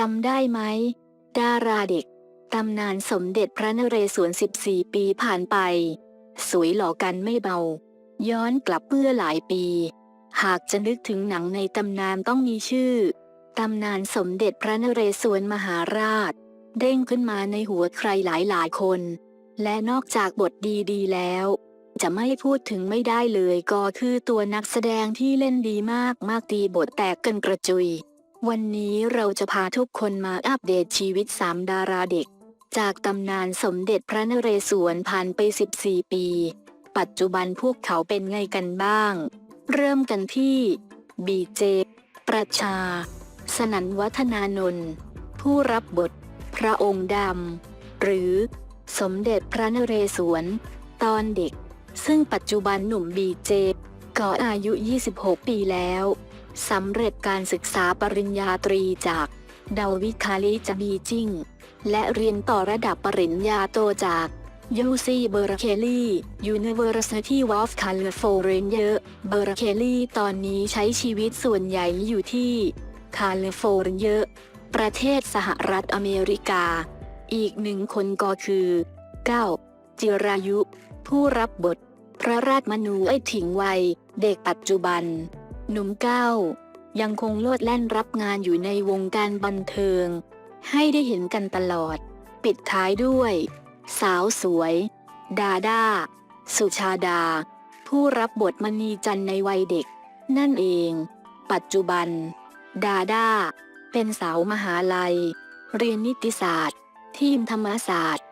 จำได้ไหม ดาราเด็ก ตำนานสมเด็จพระนเรศวร 14 ปีผ่านไป สวยหล่อกันไม่เบา ย้อนกลับเมื่อหลายปี หากจะนึกถึงหนังในตำนานต้องมีชื่อ ตำนานสมเด็จพระนเรศวรมหาราช เด้งขึ้นมาในหัวใครหลายหลายๆคน และนอกจากบทดีๆแล้ว จะไม่พูดถึงไม่ได้เลยก็คือตัวนักแสดงที่เล่นดีมากมากตีบทแตกกันกระจุย วันนี้เราจะพาทุกคนมาอัปเดตชีวิตสามดาราเด็ก จากตำนานสมเด็จพระนเรศวรผ่านไป 14 ปี ปัจจุบันพวกเขาเป็นไงกันบ้าง เริ่มกันที่บีเจ ประชา สนันวัฒนานนท์ผู้รับบท พระองค์ดำ หรือ สมเด็จพระนเรศวร ตอนเด็ก ซึ่งปัจจุบันหนุ่มบีเจก็อายุ 26 ปีแล้ว สำเร็จการศึกษาปริญญาตรีจากเดาวิคาลิจบีจิง และเรียนต่อระดับปริญญาโตจาก UC b e r k e l l y University of California b e r k e l l y ตอนนี้ใช้ชีวิตส่วนใหญ่อยู่ที่คาลิฟอร์เนียประเทศสหรัฐอเมริกา อีกหนึ่งคนก็คือ 9. จิรายุ ผู้รับบท พระราชมนูไอถิงวัย เด็กปัจจุบัน หนุ่มเก้ายังคงโลดแล่นรับงานอยู่ในวงการบันเทิง ให้ได้เห็นกันตลอด ปิดท้ายด้วย สาวสวย ดาดาสุชาดา ผู้รับบทมณีจันในวัยเด็ก นั่นเอง ปัจจุบัน ดาดาเป็นสาวมหาลัย เรียนนิติศาสตร์ ทีมธรรมศาสตร์